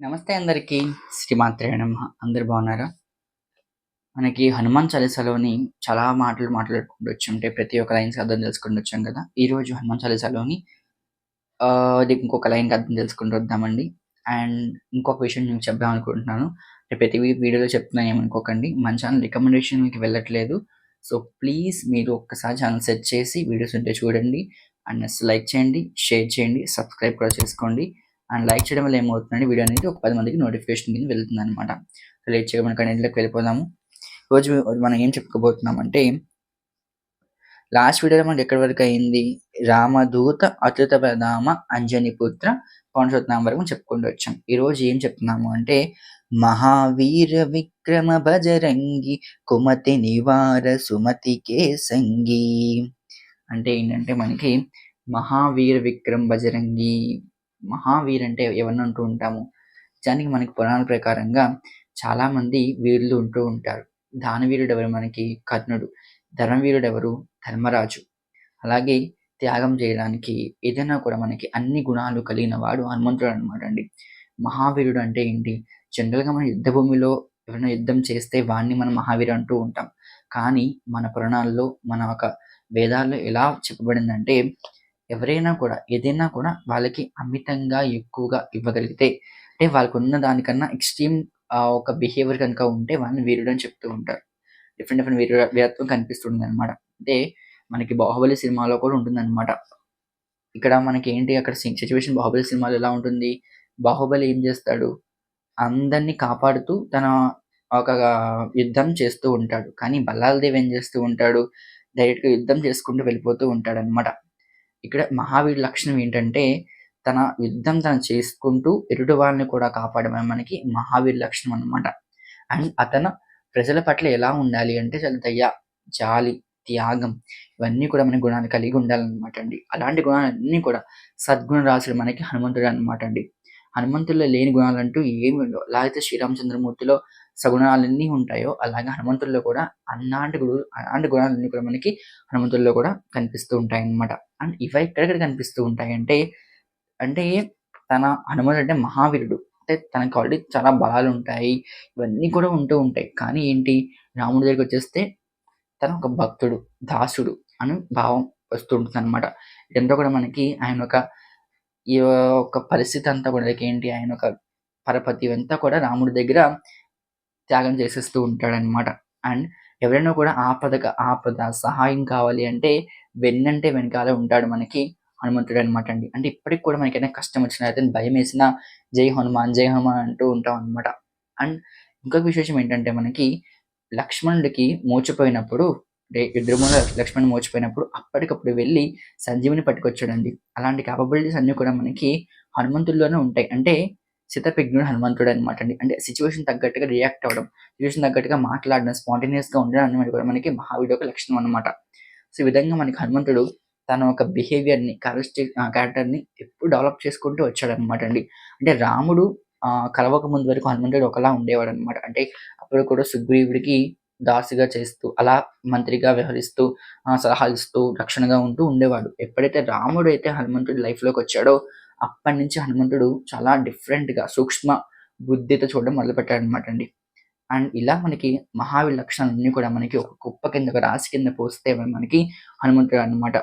నమస్తే అందరికీ. శ్రీమాత్రే నమ. అందరు బాగున్నారా? మనకి హనుమాన్ చాలీసాలోని చాలా మాటలు మాట్లాడుకుంటూ వచ్చాం ప్రతి ఒక్క లైన్స్ అర్థం తెలుసుకుంటూ వచ్చాం కదా? ఈరోజు హనుమాన్ చాలీసాలోని ఇంకొక లైన్కి అర్థం తెలుసుకుంటూ వద్దామండి. అండ్ ఇంకొక విషయం నేను చెప్దాం అనుకుంటున్నాను. అంటే ప్రతి వీడియోలో చెప్తున్నాను ఏమనుకోకండి. మన ఛానల్ రికమెండేషన్ మీకు వెళ్ళట్లేదు. సో ప్లీజ్ మీరు ఒక్కసారి ఛానల్ సెట్ చేసి వీడియోస్ ఉంటే చూడండి. అండ్ నెక్స్ట్ లైక్ చేయండి షేర్ చేయండి సబ్స్క్రైబ్ కూడా చేసుకోండి. అండ్ లైక్ చేయడం వల్ల ఏమవుతుందంటే వీడియో అనేది ఒక పది మందికి నోటిఫికేషన్ కింద వెళ్తుంది అనమాట లేట్ చేయడం కంటెంట్లోకి వెళ్ళిపోదాము. రోజు మనం ఏం చెప్పుకోబోతున్నామంటే లాస్ట్ వీడియోలో మనకి ఎక్కడి వరకు అయింది? రామదూత అతుత ప్రధామ అంజని పుత్ర పౌనసోత్నామం వరకు చెప్పుకుంటూ వచ్చాం. ఈ రోజు ఏం చెప్తున్నాము అంటే మహావీర విక్రమ భజరంగి కుమతి నివార సుమతి కేసంగి. అంటే ఏంటంటే మనకి మహావీర విక్రమ్ బజరంగి మహావీరంటే ఎవరిని అంటూ ఉంటాము? నిజానికి మనకి పురాణ ప్రకారంగా చాలామంది వీరులు ఉంటూ ఉంటారు. దానవీరుడు ఎవరు మనకి? కర్ణుడు. ధర్మవీరుడు ఎవరు ధర్మరాజు. అలాగే త్యాగం చేయడానికి ఏదైనా కూడా మనకి అన్ని గుణాలు కలిగిన వాడు హనుమంతుడు అనమాట అండి. మహావీరుడు అంటే ఏంటి? జనరల్గా మన యుద్ధ భూమిలో ఎవరైనా యుద్ధం చేస్తే వాడిని మనం మహావీరు అంటూ ఉంటాం. కానీ మన పురాణాల్లో మన ఒక వేదాల్లో ఎలా చెప్పబడిందంటే ఎవరైనా కూడా ఏదైనా కూడా వాళ్ళకి అమితంగా ఎక్కువగా ఇవ్వగలిగితే అంటే వాళ్ళకు ఉన్న దానికన్నా ఎక్స్ట్రీమ్ ఒక బిహేవియర్ కనుక ఉంటే వాళ్ళని వీరుడు అని చెప్తూ ఉంటారు. డిఫరెంట్ డిఫరెంట్ వీరు వీరత్వం కనిపిస్తుంది అనమాట అంటే మనకి బాహుబలి సినిమాలో కూడా ఉంటుంది అనమాట ఇక్కడ మనకి ఏంటి అక్కడ సిచ్యువేషన్ బాహుబలి సినిమాలో ఎలా ఉంటుంది? బాహుబలి ఏం చేస్తాడు? అందరినీ కాపాడుతూ తన ఒక యుద్ధం చేస్తూ ఉంటాడు. కానీ బల్లాలదేవ్ ఏం చేస్తూ ఉంటాడు? డైరెక్ట్గా యుద్ధం చేసుకుంటూ వెళ్ళిపోతూ ఉంటాడు అనమాట ఇక్కడ మహావీరు లక్షణం ఏంటంటే తన యుద్ధం తను చేసుకుంటూ ఎరుడు వాళ్ళని కూడా కాపాడమే మనకి మహావీర్ లక్షణం అన్నమాట. అండ్ అతను ప్రజల పట్ల ఎలా ఉండాలి అంటే చాలా దయ జాలి త్యాగం ఇవన్నీ కూడా మన గుణాలు కలిగి ఉండాలన్నమాట అండి. అలాంటి గుణాలన్నీ కూడా సద్గుణ రాసుడు మనకి హనుమంతుడు అన్నమాట అండి. హనుమంతుల్లో లేని గుణాలు అంటూ ఏమి ఉండవు. అలా అయితే శ్రీరామచంద్రమూర్తిలో సగుణాలన్నీ ఉంటాయో అలాగే హనుమంతుల్లో కూడా అన్నాంటి గుడు అలాంటి గుణాలన్నీ కూడా మనకి హనుమంతుల్లో కూడా కనిపిస్తూ ఉంటాయి అన్నమాట అండ్ ఇవి ఎక్కడెక్కడ కనిపిస్తూ ఉంటాయి అంటే అంటే తన హనుమంతుడు అంటే మహావీరుడు. అంటే తనకి ఆల్రెడీ చాలా బలాలు ఉంటాయి ఇవన్నీ కూడా ఉంటూ ఉంటాయి. కానీ ఏంటి? రాముడి దగ్గరికి వచ్చేస్తే తను ఒక భక్తుడు దాసుడు అని భావం వస్తూ ఉంటుంది అనమాట ఇదంతా కూడా మనకి ఆయన ఒక ఈ యొక్క పరిస్థితి అంతా కూడా ఏంటి? ఆయన ఒక పరపతి అంతా కూడా రాముడి దగ్గర త్యాగం చేసేస్తూ ఉంటాడనమాట అండ్ ఎవరైనా కూడా ఆపద ఆపద సహాయం కావాలి అంటే వెన్నంటే వెనకాల ఉంటాడు మనకి హనుమంతుడు అనమాట అండి. అంటే ఇప్పటికి కూడా మనకైనా కష్టం వచ్చిన అయితే భయం వేసినా జై హనుమాన్ జై హనుమాన్ అంటూ ఉంటాం అనమాట అండ్ ఇంకొక విశేషం ఏంటంటే మనకి లక్ష్మణుడికి మోచిపోయినప్పుడు అంటే ఎదురుమూల లక్ష్మణుడు మోచిపోయినప్పుడు అప్పటికప్పుడు వెళ్ళి సంజీవిని పట్టుకొచ్చాడండి. అలాంటి కేపబిలిటీస్ అన్నీ కూడా మనకి హనుమంతుల్లోనే ఉంటాయి. అంటే శితపిజ్ఞుడు హనుమంతుడు అనమాట అండి. అంటే సిచ్యువేషన్ తగ్గట్టుగా రియాక్ట్ అవ్వడం సిచ్యువేషన్ తగ్గట్టుగా మాట్లాడడం స్పాంటేనియస్గా ఉండడం అనేది కూడా మనకి మహావిడు ఒక లక్షణం అనమాట సో ఈ విధంగా మనకి హనుమంతుడు తన ఒక బిహేవియర్ని క్యారెక్టర్ని ఎప్పుడు డెవలప్ చేసుకుంటూ వచ్చాడనమాట అండి. అంటే రాముడు కలవక ముందు వరకు హనుమంతుడు ఒకలా ఉండేవాడు అనమాట అంటే అప్పుడు కూడా సుగ్రీవుడికి దాసిగా చేస్తూ అలా మంత్రిగా వ్యవహరిస్తూ సలహాలు ఇస్తూ రక్షణగా ఉంటూ ఉండేవాడు. ఎప్పుడైతే రాముడు అయితే హనుమంతుడి లైఫ్లోకి వచ్చాడో అప్పటి నుంచి హనుమంతుడు చాలా డిఫరెంట్గా సూక్ష్మ బుద్ధితో చూడడం మొదలుపెట్టాడు అనమాట అండి అండ్ ఇలా మనకి మహావీర లక్షణాలన్నీ కూడా మనకి ఒక కుప్ప కింద ఒక రాశి కింద పోస్తే మనకి హనుమంతుడు అన్నమాట.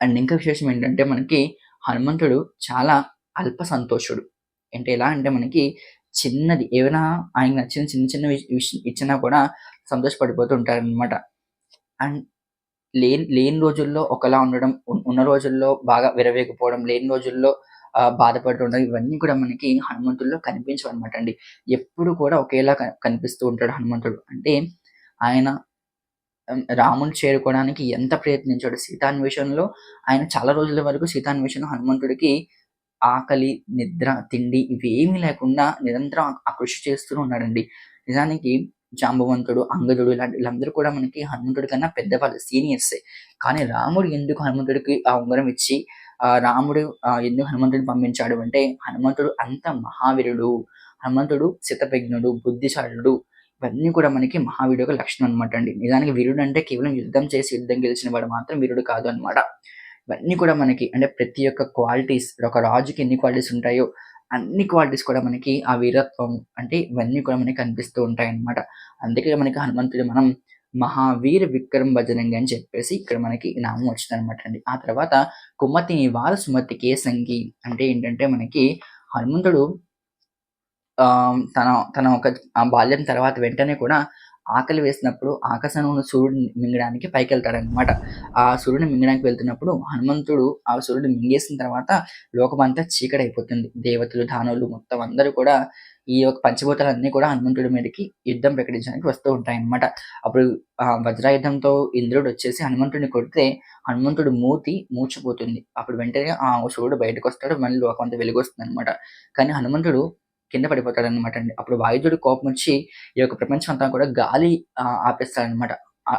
అండ్ ఇంకా విశేషం ఏంటంటే మనకి హనుమంతుడు చాలా అల్ప సంతోషుడు. అంటే ఎలా అంటే మనకి చిన్నది ఏమైనా ఆయన నచ్చిన చిన్న చిన్న విషయం ఇచ్చినా కూడా సంతోషపడిపోతూ ఉంటారనమాట అండ్ లేని లేని రోజుల్లో ఒకలా ఉండడం ఉన్న రోజుల్లో బాగా విరవేకపోవడం లేని రోజుల్లో బాధపడుతుండడం బాధపడుతూ ఉండడం ఇవన్నీ కూడా మనకి హనుమంతుల్లో కనిపించవు అనమాట అండి. ఎప్పుడు కూడా ఒకేలా కనిపిస్తూ ఉంటాడు హనుమంతుడు. అంటే ఆయన రాముని చేరుకోవడానికి ఎంత ప్రయత్నించాడు సీతాన్వేషణలో ఆయన చాలా రోజుల వరకు సీతాన్వేషణ హనుమంతుడికి ఆకలి నిద్ర తిండి ఇవేమీ లేకుండా నిరంతరం ఆ- ఆ కృషి చేస్తూ ఉన్నాడండి. నిజానికి జాంబవంతుడు అంగదుడు ఇలాంటి వీళ్ళందరూ కూడా మనకి హనుమంతుడి కన్నా పెద్దవాళ్ళు సీనియర్సే. కానీ రాముడు ఎందుకు హనుమంతుడికి ఆ ఉంగరం ఇచ్చి ఆ రాముడు ఎందుకు హనుమంతుడిని పంపించాడు అంటే హనుమంతుడు అంత మహావీరుడు హనుమంతుడు శతభిజ్ఞుడు బుద్ధిశాలుడు ఇవన్నీ కూడా మనకి మహావీరుడు యొక్క లక్షణం అనమాట అండి. నిజానికి వీరుడు అంటే కేవలం యుద్ధం చేసి యుద్ధం గెలిచిన వాడు మాత్రం వీరుడు కాదు అన్నమాట. ఇవన్నీ కూడా మనకి అంటే ప్రతి ఒక్క క్వాలిటీస్ ఒక రాజుకి ఎన్ని క్వాలిటీస్ ఉంటాయో అన్ని క్వాలిటీస్ కూడా మనకి ఆ వీరత్వం అంటే ఇవన్నీ కూడా మనకి కనిపిస్తూ ఉంటాయన్నమాట. అందుకే మనకి హనుమంతుడు మనం మహావీర విక్రమ్ భజనంగి అని చెప్పేసి ఇక్కడ మనకి నామం వచ్చిందనమాట అండి. ఆ తర్వాత కుమ్మతి వాల సుమతి కేసంగి అంటే ఏంటంటే మనకి హనుమంతుడు తన తన ఒక ఆ బాల్యం తర్వాత వెంటనే కూడా ఆకలి వేసినప్పుడు ఆకాశంలో ఉన్న సూర్యుడిని మింగడానికి పైకి వెళ్తాడనమాట ఆ సూర్యుడిని మింగడానికి వెళ్తున్నప్పుడు హనుమంతుడు ఆ సూర్యుడిని మింగేసిన తర్వాత లోకమంతా చీకటి అయిపోతుంది దేవతలు, దానవులు మొత్తం అందరూ కూడా ఈ యొక్క పంచభూతాలన్నీ కూడా హనుమంతుడి మీదకి యుద్ధం ప్రకటించడానికి వస్తూ ఉంటాయన్నమాట. అప్పుడు ఆహ్, వజ్రాయుధంతో ఇంద్రుడొచ్చేసి హనుమంతుడిని కొడితే హనుమంతుడు మూతి మూచిపోతుంది అప్పుడు వెంటనే ఆ సూర్యుడు బయటకు వస్తాడు మళ్ళీ లోకమంతా వెలుగొస్తుందనమాట. కానీ హనుమంతుడు కింద పడిపోతాడనమాట అండి. అప్పుడు వాయుదేవుడు వచ్చి ఈ యొక్క ప్రపంచం అంతా కూడా గాలి ఆపేస్తాడనమాట.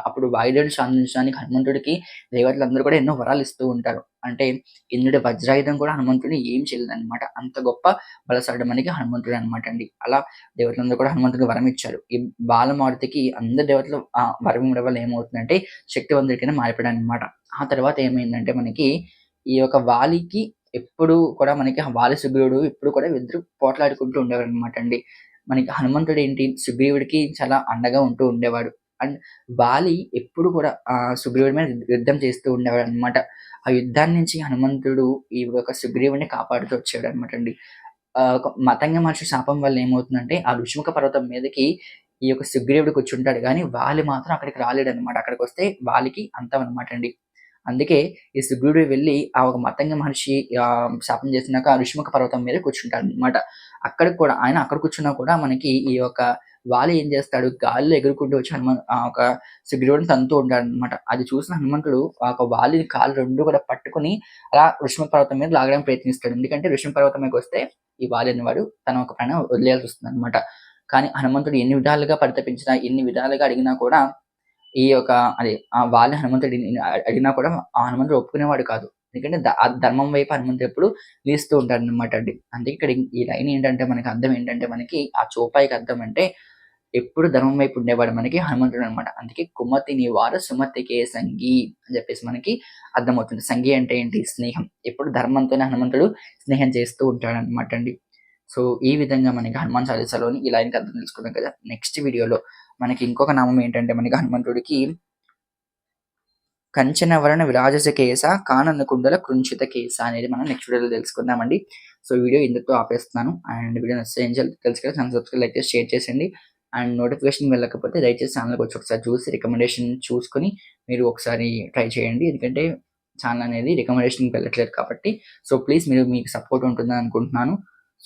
అప్పుడు వాయుదేవుడు సాధించడానికి హనుమంతుడికి దేవతలందరూ కూడా ఎన్నో వరాలు ఇస్తూ ఉంటారు. అంటే ఇంద్రుడి వజ్రాయుధం కూడా హనుమంతుడిని ఏం చేయలేదనమాట. అంత గొప్ప బలశాలుడు మనకి హనుమంతుడనమాట అండి. అలా దేవతలందరూ కూడా హనుమంతుడికి వరం ఇచ్చారు ఈ బాలమారుతికి అందరు దేవతలు ఆ వరం ఇవ్వడం వల్ల ఏమవుతుందంటే శక్తివంతుడికైనా మారిపోయాడు అనమాట ఆ తర్వాత ఏమైందంటే మనకి ఈ యొక్క వాలికి ఎప్పుడు కూడా మనకి వాలి, సుగ్రీవుడు ఎప్పుడు కూడా ఇద్దరు పోట్లాడుకుంటూ ఉండేవారనమాట అండి. మనకి హనుమంతుడు ఏంటి సుగ్రీవుడికి చాలా అండగా ఉంటూ ఉండేవాడు. అండ్ వాలి ఎప్పుడు కూడా ఆ సుగ్రీవుడి మీద యుద్ధం చేస్తూ ఉండేవాడు అనమాట ఆ యుద్ధాన్ని నుంచి హనుమంతుడు ఈ యొక్క సుగ్రీవుడిని కాపాడుతూ వచ్చాడు అనమాట అండి. ఆహ్, ఒక మతంగ మహర్షి శాపం వల్ల ఏమవుతుందంటే ఆ ఋషిముఖ పర్వతం మీదకి ఈ యొక్క సుగ్రీవుడు కూర్చుంటాడు కానీ వాలి మాత్రం అక్కడికి రాలేడు అనమాట అక్కడికొస్తే వాలికి అంతం అనమాట అండి. అందుకే ఈ సుగ్రీవుడు వెళ్ళి ఆ ఒక మతంగ మహర్షి శాపం చేసినాక ఆ ఋషిముఖ పర్వతం మీద కూర్చుంటాడనమాట. అక్కడికి కూడా ఆయన అక్కడ కూర్చున్నా కూడా మనకి ఈ యొక్క వాలి ఏం చేస్తాడు గాలిలో ఎగురుకుంటూ వచ్చి హనుమ ఆహ్, ఒక సుగ్రీవుడిని తంతూ ఉంటాడు అనమాట అది చూసిన హనుమంతుడు ఆ వాలిని కాలు రెండు కూడా పట్టుకొని అలా ఋషిమ పర్వతం మీద లాగడానికి ప్రయత్నిస్తాడు. ఎందుకంటే ఋషిమ పర్వతం వస్తే ఈ వాలి అనేవాడు తన ఒక ప్రాణం అనమాట కానీ హనుమంతుడు ఎన్ని విధాలుగా పరితపించినా, ఎన్ని విధాలుగా అడిగినా కూడా ఈ యొక్క అదే ఆ వాలి హనుమంతుడిని అడిగినా కూడా ఆ హనుమంతుడు ఒప్పుకునేవాడు కాదు. ఎందుకంటే ఆ ధర్మం వైపు హనుమంతుడు ఎప్పుడు నిలుస్తూ ఉంటాడనమాట అండి. అందుకే ఇక్కడ ఈ లైన్ ఏంటంటే మనకి అర్థం ఏంటంటే మనకి ఆ చూపాయికి అర్థం అంటే ఎప్పుడు ధర్మం వైపు ఉండేవాడు మనకి హనుమంతుడు అనమాట. అందుకే కుమతిని వారు సుమతికే సంగి అని చెప్పేసి మనకి అర్థమవుతుంది. సంగి అంటే ఏంటి? స్నేహం. ఎప్పుడు ధర్మంతోనే హనుమంతుడు స్నేహం చేస్తూ ఉంటాడు అనమాట అండి. సో, ఈ విధంగా మనకి హనుమాన్ చాలీసాలోని ఈ లైన్‌కి అర్థం తెలుసుకున్నాం కదా! నెక్స్ట్ వీడియోలో మనకి ఇంకొక నామం ఏంటంటే మనకి హనుమంతుడికి కంచనవరన విరాజస కేస కానన కుండల కృంచిత కేస అనేది మనం నెక్స్ట్ వీడియోలో తెలుసుకుందామండి. సో, వీడియో ఇందుతో ఆపేస్తున్నాను. అండ్ వీడియో నచ్చితే ఏం ఛానల్ సబ్స్క్రైబ్, లైక్ చేసి షేర్ చేసేయండి. అండ్ నోటిఫికేషన్ వెళ్ళకపోతే దయచేసి ఛానల్కి వచ్చి ఒకసారి చూసి రికమెండేషన్ చూసుకొని మీరు ఒకసారి ట్రై చేయండి. ఎందుకంటే ఛానల్ అనేది రికమెండేషన్‌కి వెళ్ళట్లేదు కాబట్టి. సో, ప్లీజ్ మీరు మీకు సపోర్ట్ ఉంటుందని అనుకుంటున్నాను.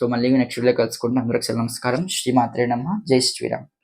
సో, మళ్ళీ నెక్స్ట్ వీడియోలో కలుసుకుందాం. అందరికి నమస్కారం. శ్రీమాత్రే నమ్మ జై శ్రీరామ్.